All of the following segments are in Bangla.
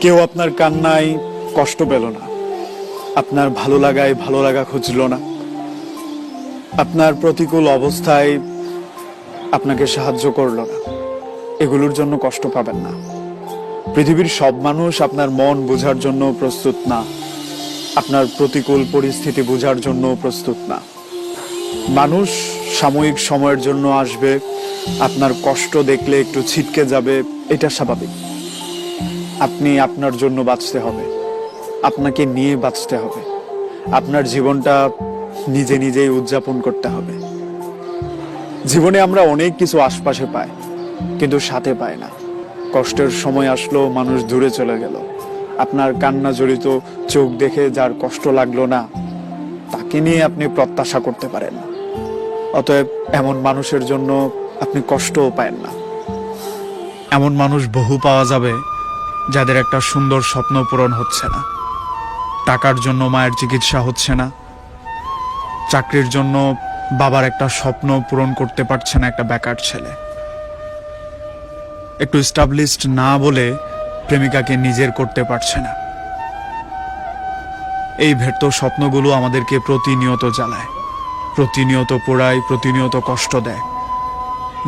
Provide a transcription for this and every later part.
কেউ আপনার কান্নায় কষ্ট পেল না। আপনার ভালো লাগায় ভালো লাগা খুঁজল না। আপনার প্রতিকূল অবস্থায় আপনাকে সাহায্য করল না। এগুলোর জন্য কষ্ট পাবেন না। পৃথিবীর সব মানুষ আপনার মন বোঝার জন্য প্রস্তুত না। আপনার প্রতিকূল পরিস্থিতি বোঝার জন্য প্রস্তুত না। মানুষ সাময়িক সময়ের জন্য আসবে। আপনার কষ্ট দেখলে একটু ছিটকে যাবে। এটা স্বাভাবিক। আপনি আপনার জন্য বাঁচতে হবে। আপনাকে নিয়ে বাঁচতে হবে। আপনার জীবনটা নিজে নিজেই উদযাপন করতে হবে। জীবনে আমরা অনেক কিছু আশপাশে পাই, কিন্তু সাথে পাই না। কষ্টের সময় আসলো, মানুষ দূরে চলে গেল। আপনার কান্না জড়িত চোখ দেখে যার কষ্ট লাগল না, তাকে নিয়ে আপনি প্রত্যাশা করতে পারেন না। অতএব এমন মানুষের জন্য আপনি কষ্টও পায়েন না। এমন মানুষ বহু পাওয়া যাবে যাদের একটা সুন্দর স্বপ্ন পূরণ হচ্ছে না। টাকার জন্য মায়ের চিকিৎসা হচ্ছে না। চাকরির জন্য বাবার একটা স্বপ্ন পূরণ করতে পারছে না একটা বেকার ছেলে। একটু স্টাবলিশড না বলে প্রেমিকাকে নিজের করতে পারছে না। এই ভের্ত স্বপ্নগুলো আমাদেরকে প্রতিনিয়ত জ্বালায়। প্রতিনিয়ত পোড়ায়, প্রতিনিয়ত কষ্ট দেয়।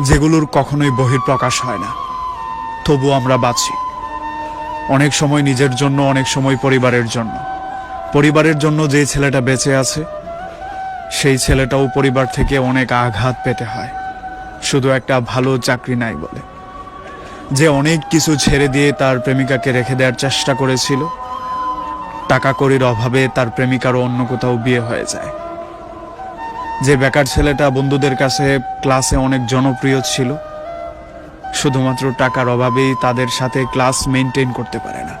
যেগুলোর কখনোই বহির্প্রকাশ হয় না। তবু আমরা বাঁচি। অনেক সময় নিজের জন্য, অনেক সময় পরিবারের জন্য। পরিবারের জন্য যে ছেলেটা বেঁচে আছে, সেই ছেলেটাও পরিবার থেকে অনেক আঘাত পেতে হয়। শুধু একটা ভালো চাকরি নাই বলে। যে অনেক কিছু ছেড়ে দিয়ে তার প্রেমিকাকে রেখে দেওয়ার চেষ্টা করেছিল টাকা কড়ির অভাবে তার প্রেমিকারও অন্য কোথাও বিয়ে হয়ে যায়। যে বেকার ছেলেটা বন্ধুদের কাছে ক্লাসে অনেক জনপ্রিয় ছিল শুধুমাত্র টাকার অভাবেই তাদের সাথে ক্লাস মেনটেন করতে পারে না।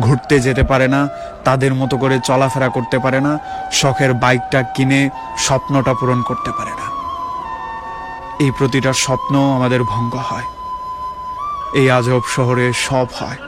ঘুরতে যেতে পারে না, তাদের মতো করে চলাফেরা করতে পারে না, শখের বাইকটা কিনে স্বপ্নটা পূরণ করতে পারে না। এই প্রতিটা স্বপ্ন আমাদের ভঙ্গ হয়। এই আজব শহরে সব হয়।